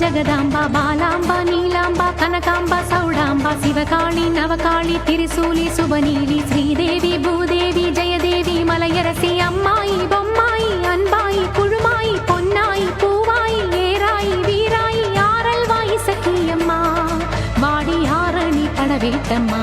ஜெகதாம்பா பாலாம்பா நீலாம்பா கனகாம்பா சௌடாம்பா சிவகாளி நவகாளி திரிசூலி சுபநீலி ஸ்ரீதேவி பூதேவி ஜெயதேவி மலையரசி அம்மாயி பொம்மாயி அன்பாயி குழுமாயி பொன்னாயி பூவாயி ஏராயி வீராயி ஆரல்வாயி சக்கியம்மா வாடி ஆரணி கடவேட்டம்மா.